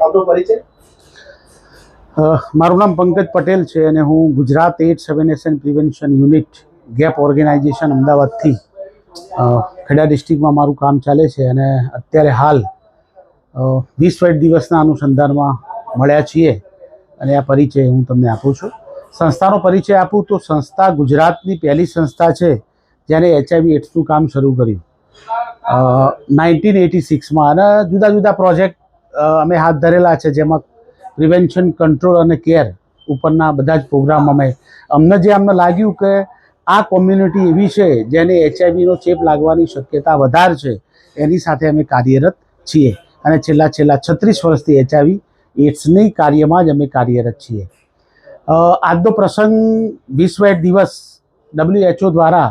આપનો પરિચય મારું નામ પંકજ પટેલ છે અને હું ગુજરાત એઇડ સર્વેનેશન પ્રિવેન્શન યુનિટ ગેપ ઓર્ગેનાઇઝેશન અમદાવાદથી ખેડા ડિસ્ટ્રિક્ટમાં મારું કામ ચાલે છે અને અત્યારે હાલ વીસ વિશ્વ દિવસના અનુસંધાનમાં મળ્યા છીએ અને આ પરિચય હું તમને આપું છું. સંસ્થાનો પરિચય આપું તો સંસ્થા ગુજરાતની પહેલી સંસ્થા છે જેણે એચઆઈવી એડ્સનું કામ શરૂ કર્યું. નાઇન્ટીન એટી સિક્સમાં અને જુદા જુદા પ્રોજેક્ટ અમે હાથ ધરેલા છે જેમાં પ્રિવેન્શન કંટ્રોલ અને કેર ઉપરના બધા જ પ્રોગ્રામ અમે. અમને જે અમને લાગ્યું કે આ કોમ્યુનિટી એવી છે જેને એચઆઈવીનો ચેપ લાગવાની શક્યતા વધારે છે, એની સાથે અમે કાર્યરત છીએ. અને છેલ્લા છેલ્લા છત્રીસ વર્ષથી એચઆઈવી એડ્સની કાર્યમાં જ અમે કાર્યરત છીએ. આજનો પ્રસંગ વિશ્વ એડ દિવસ ડબલ્યુએચઓ દ્વારા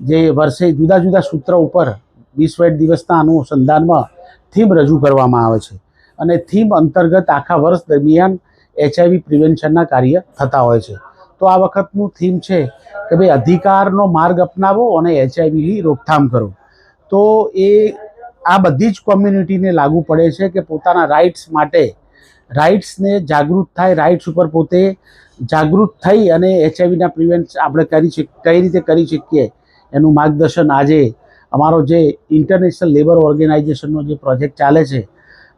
જે વર્ષે જુદા જુદા સૂત્ર ઉપર વિશ્વ એડ દિવસના અનુસંધાનમાં થીમ રજૂ કરવામાં આવે છે. અને થીમ અંતર્ગત આખા વર્ષ દરમિયાન એચઆઈવી પ્રિવેન્શનના કાર્ય થતા હોય છે. તો આ વખતનું થીમ છે કે ભાઈ અધિકારનો માર્ગ અપનાવો અને એચઆઈવીની રોકથામ કરો. તો એ આ બધી જ કોમ્યુનિટીને લાગુ પડે છે કે પોતાના રાઇટ્સ માટે રાઇટ્સને જાગૃત થાય રાઇટ્સ ઉપર પોતે જાગૃત થઈ અને એચઆઈવીના પ્રિવેન્ટ આપણે કરી કઈ રીતે કરી શકીએ એનું માર્ગદર્શન આજે અમારો જે ઇન્ટરનેશનલ લેબર ઓર્ગેનાઇઝેશનનો જે પ્રોજેક્ટ ચાલે છે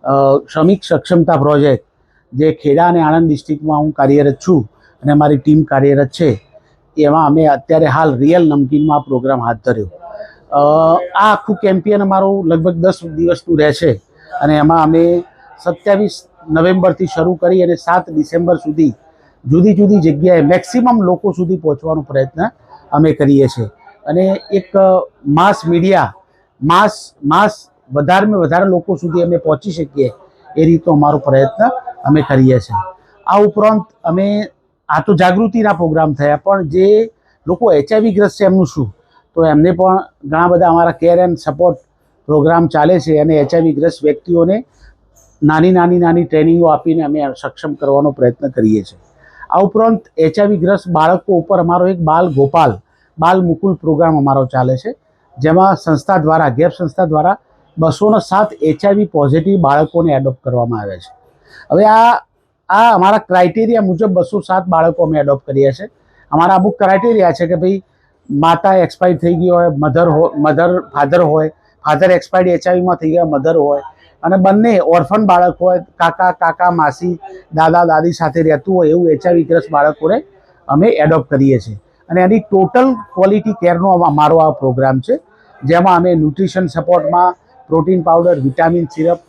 શ્રમિક સક્ષમતા પ્રોજેક્ટ જે ખેડા અને આણંદ ડિસ્ટ્રિક્ટમાં હું કાર્યરત છું અને મારી ટીમ કાર્યરત છે, એમાં અમે અત્યારે હાલ રિયલ નમકીનમાં પ્રોગ્રામ હાથ ધર્યો. આ આખું કેમ્પિયન અમારું લગભગ દસ દિવસનું રહેશે અને એમાં અમે સત્યાવીસ નવેમ્બરથી શરૂ કરી અને સાત ડિસેમ્બર સુધી જુદી જુદી જગ્યાએ મેક્સિમમ લોકો સુધી પહોંચવાનો પ્રયત્ન અમે કરીએ છીએ. અને એક માસ મીડિયા, માસ માસ વધારેમાં વધારે લોકો સુધી અમે પહોંચી શકીએ એ રીતનો અમારો પ્રયત્ન અમે કરીએ છીએ. આ ઉપરાંત અમે, આ તો જાગૃતિના પ્રોગ્રામ થયા, પણ જે લોકો એચઆઈવી ગ્રસ્ત છે એમનું શું? તો એમને પણ ઘણા બધા અમારા કેર એન્ડ સપોર્ટ પ્રોગ્રામ ચાલે છે અને એચઆઈવી ગ્રસ્ત વ્યક્તિઓને નાની નાની નાની ટ્રેનિંગો આપીને અમે સક્ષમ કરવાનો પ્રયત્ન કરીએ છીએ. આ ઉપરાંત એચઆઈવી ગ્રસ્ત બાળકો ઉપર અમારો એક બાલ ગોપાલ, બાલ મુકુલ પ્રોગ્રામ અમારો ચાલે છે, જેમાં સંસ્થા દ્વારા, ગેપ સંસ્થા દ્વારા બસો ને સાત એચઆઈવી પોઝિટિવ બાળકોને એડોપ્ટ કરવામાં આવે છે. હવે આ આ અમારા ક્રાઇટેરિયા મુજબ બસો સાત બાળકો અમે એડોપ્ટ કરીએ છીએ અમારા અમુક ક્રાઇટેરિયા છે કે ભાઈ માતા એક્સપાયર થઈ ગઈ હોય મધર મધર ફાધર હોય ફાધર એક્સપાયર્ડ એચઆઈવીમાં થઈ ગયા મધર હોય, અને બંને ઓર્ફન બાળક હોય, કાકા કાકા, માસી, દાદા, દાદી સાથે રહેતું હોય એવું એચઆઈવી ગ્રસ્ત બાળકોને અમે એડોપ્ટ કરીએ છીએ. અને એની ટોટલ ક્વોલિટી કેરનો અમારો આ પ્રોગ્રામ છે. જેમાં અમે ન્યુટ્રિશન સપોર્ટમાં પ્રોટીન પાવડર, વિટામિન, સિરપ,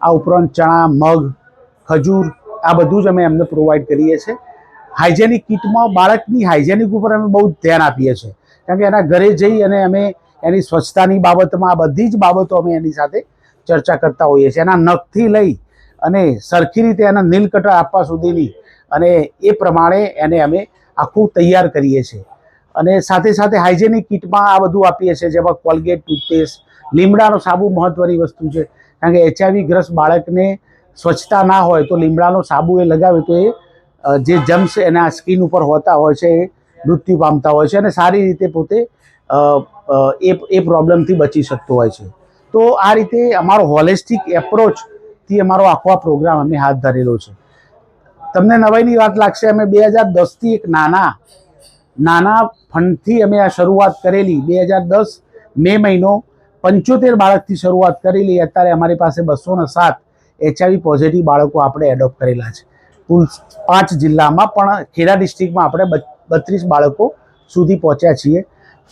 આ ઉપરાંત ચણા, મગ, ખજૂર, આ બધું જ અમે એમને પ્રોવાઈડ કરીએ છીએ. હાઇજેનિક કિટમાં બાળકની હાઇજેનિક ઉપર અમે બહુ ધ્યાન આપીએ છીએ. કારણ કે એના ઘરે જઈ અને અમે એની સ્વચ્છતાની બાબતમાં આ બધી જ બાબતો અમે એની સાથે ચર્ચા કરતા હોઈએ છીએ. એના નખથી લઈ અને સરખી રીતે એના નીલકટર આપવા સુધીની અને એ પ્રમાણે એને અમે આખું તૈયાર કરીએ છીએ. અને સાથે સાથે હાઇજેનિક કિટમાં આ બધું આપીએ છીએ, જેમાં કોલગેટ ટૂથપેસ્ટ લીમડાનો સાબુ મહત્ત્વની વસ્તુ છે. કારણ કે એચઆઈવી ગ્રસ્ત બાળકને સ્વચ્છતા ના હોય તો લીમડાનો સાબુ એ લગાવે તો એ જે જમ્સ એના સ્કિન ઉપર હોતા હોય છે, એ મૃત્યુ પામતા હોય છે અને સારી રીતે પોતે એ એ પ્રોબ્લેમથી બચી શકતો હોય છે. તો આ રીતે અમારો હોલિસ્ટિક એપ્રોચથી અમારો આખો આ પ્રોગ્રામ અમે હાથ ધરેલો છે. તમને નવાઈની વાત લાગશે, અમે બે હજાર દસથી એક નાના નાના ફંડથી અમે આ શરૂઆત કરેલી. બે હજાર દસ મે મહિનો પંચોતેર બાળકથી શરૂઆત કરેલી અત્યારે અમારી પાસે બસો ને સાત એચઆઈવી પોઝિટિવ બાળકો આપણે એડોપ્ટ કરેલા છે. કુલ પાંચ જિલ્લામાં પણ ખેડા ડિસ્ટ્રિક્ટમાં આપણે બત્રીસ બાળકો સુધી પહોંચ્યા છીએ.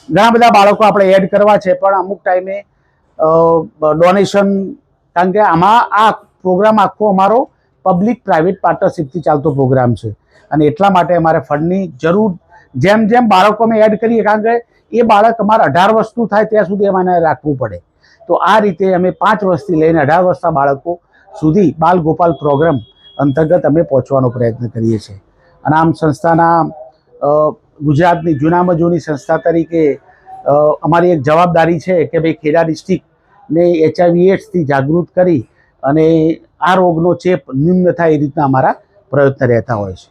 ઘણા બધા બાળકો આપણે એડ કરવા છે, પણ અમુક ટાઈમે ડોનેશન કારણ કે આમાં આ પ્રોગ્રામ આખો અમારો પબ્લિક પ્રાઇવેટ પાર્ટનરશિપથી ચાલતો પ્રોગ્રામ છે. અને એટલા માટે અમારે ફંડની જરૂર, જેમ જેમ બાળકો અમે એડ કરીએ, કારણ કે એ બાળક અમારે અઢાર વર્ષનું થાય ત્યાં સુધી અમારે રાખવું પડે. તો આ રીતે અમે પાંચ વર્ષથી લઈને અઢાર વર્ષના બાળકો સુધી બાલ ગોપાલ પ્રોગ્રામ અંતર્ગત અમે પહોંચવાનો પ્રયત્ન કરીએ છીએ. અને આમ સંસ્થાના ગુજરાતની જૂનામાં જૂની સંસ્થા તરીકે અમારી એક જવાબદારી છે કે ભાઈ ખેડા ડિસ્ટ્રિક્ટને એચઆઈવી એડ્સથી જાગૃત કરી અને આ રોગનો ચેપ નિમ્ન થાય એ રીતના અમારા પ્રયત્ન રહેતા હોય છે.